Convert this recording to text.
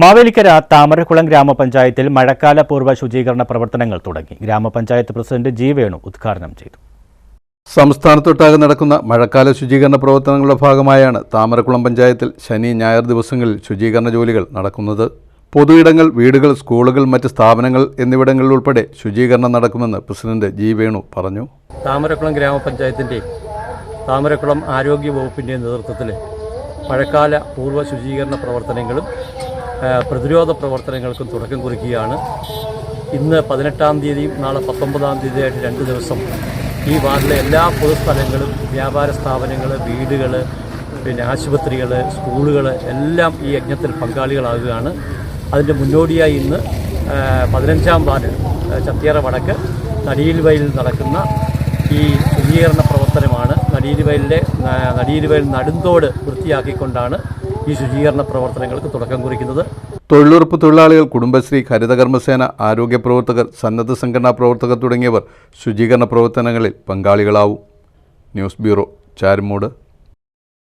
മാവേലിക്കര താമരക്കുളം ഗ്രാമപഞ്ചായത്തിൽ മഴക്കാല പൂർവ ശുചീകരണ പ്രവർത്തനങ്ങൾ തുടങ്ങി. ഗ്രാമപഞ്ചായത്ത് പ്രസിഡന്റ് ജി വേണു ഉദ്ഘാടനം ചെയ്തു. സംസ്ഥാനത്തൊട്ടാകെ നടക്കുന്ന മഴക്കാല ശുചീകരണ പ്രവർത്തനങ്ങളുടെ ഭാഗമായാണ് താമരക്കുളം പഞ്ചായത്തിൽ ശനി ഞായർ ദിവസങ്ങളിൽ ശുചീകരണ ജോലികൾ നടക്കുന്നത്. പൊതുയിടങ്ങൾ വീടുകൾ സ്കൂളുകൾ മറ്റ് സ്ഥാപനങ്ങൾ എന്നിവിടങ്ങളിൽ ഉൾപ്പെടെ ശുചീകരണം നടക്കുമെന്ന് പ്രസിഡന്റ് ജി വേണു പറഞ്ഞു. താമരക്കുളം ഗ്രാമപഞ്ചായത്തിന്റെ താമരക്കുളം ആരോഗ്യ വകുപ്പിന്റെ നേതൃത്വത്തിൽ മഴക്കാല പൂർവ ശുചീകരണ പ്രവർത്തനങ്ങളും പ്രതിരോധ പ്രവർത്തനങ്ങൾക്കും തുടക്കം കുറിക്കുകയാണ്. ഇന്ന് പതിനെട്ടാം തീയതിയും നാളെ പത്തൊമ്പതാം തീയതിയായിട്ട് രണ്ട് ദിവസം ഈ വാർഡിലെ എല്ലാ പൊതുസ്ഥലങ്ങളും വ്യാപാര സ്ഥാപനങ്ങൾ വീടുകൾ പിന്നെ ആശുപത്രികൾ സ്കൂളുകൾ എല്ലാം ഈ യജ്ഞത്തിൽ പങ്കാളികളാകുകയാണ്. അതിന്റെ മുന്നോടിയായി ഇന്ന് പതിനഞ്ചാം വാർഡിൽ ചത്തിയറ വടക്ക് നടിയിൽ വയലിൽ നടക്കുന്ന ഈ ശുചീകരണ പ്രവർത്തനമാണ്. നടിയിരുവയലിലെ വയൽ നടുന്തോട് വൃത്തിയാക്കിക്കൊണ്ടാണ് ഈ ശുചീകരണ പ്രവർത്തനങ്ങൾക്ക് തുടക്കം കുറിക്കുന്നത് തൊഴിലുറപ്പ് തൊഴിലാളികൾ കുടുംബശ്രീ ഹരിതകർമ്മസേന ആരോഗ്യ പ്രവർത്തകർ സന്നദ്ധ സംഘടനാ പ്രവർത്തകർ തുടങ്ങിയവർ ശുചീകരണ പ്രവർത്തനങ്ങളിൽ പങ്കാളികളാവും. News bureau Charummood.